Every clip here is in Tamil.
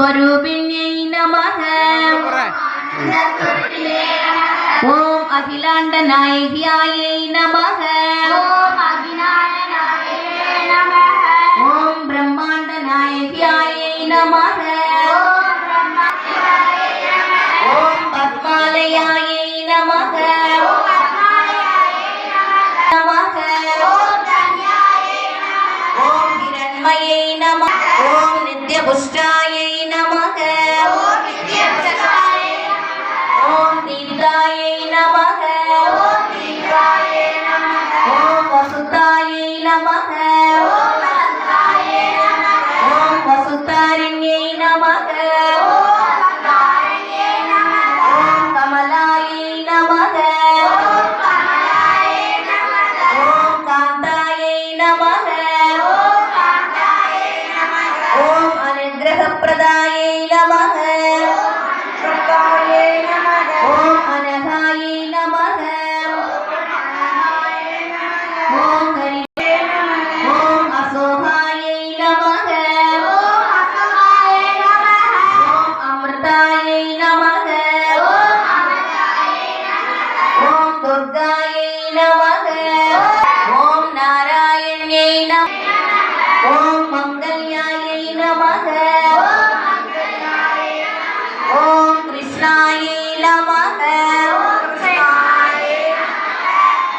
ஸ்வரூபிணியை நமக. ஓம் அகிலாண்ட நாயகியாயை நமக. ஓம் பிரம்மாண்ட நாயகியாயை நமக. ஓம் பத்மாலயாயை துர்காயை நமக. ஓம் வசுதாயை நமக. ஓம் வசுதாரிண்யை நமக. நமக ஓம் நாராயணே நம ஓம் மங்கல்யாயை நமக. ஓம் கிருஷ்ணாயை நமக.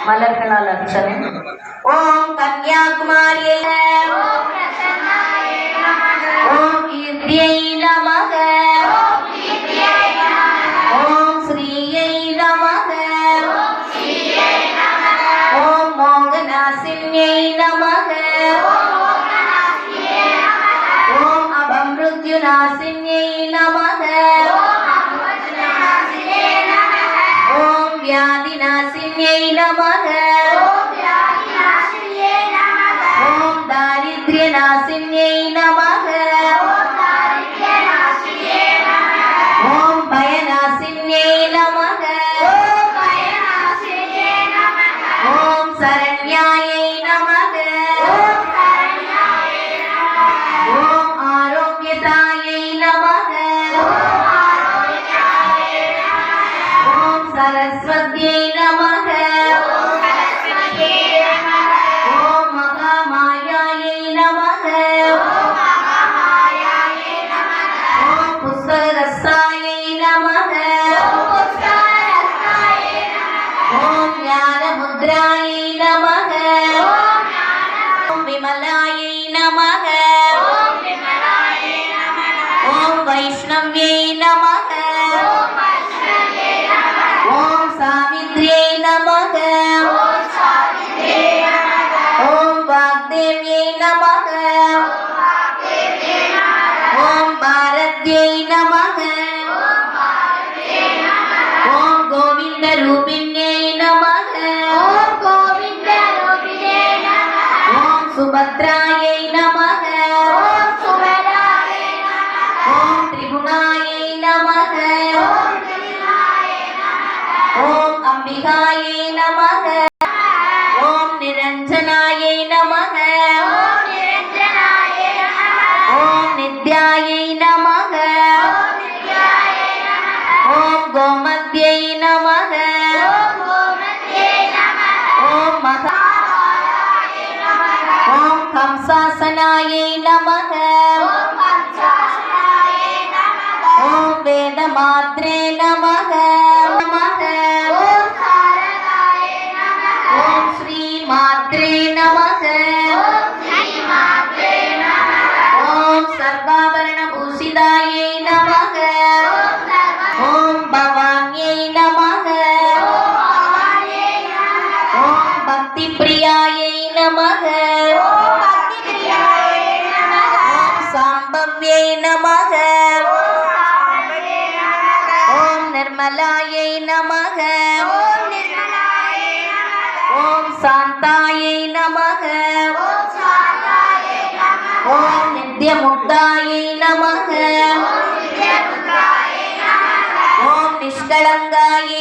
மலர்களால் அர்ச்சனை. ஓம் கன்யாகுமாரியை நமக. ஓம் வியாதிநாசின்யை நமக. ஓம் தாரித்ரியநாசின்யை நமக. அம்பிகாயை நமக ஓம் நிரஞ்சனாயை நமக ஓம் நித்யாயை நமக ஓம் கோமத்யை நமக ஓம் மகா ஓம் கம்சாசனாயை நமக ஓம் நமக. ஓம் சாம்பவ்யை நமக. ஓம் நிர்மலாயை நமக. ஓம் சாந்தாயை நமக. ஓம் நித்யமுக்தாயை நமக. ஓம் நிஷ்கலங்காயை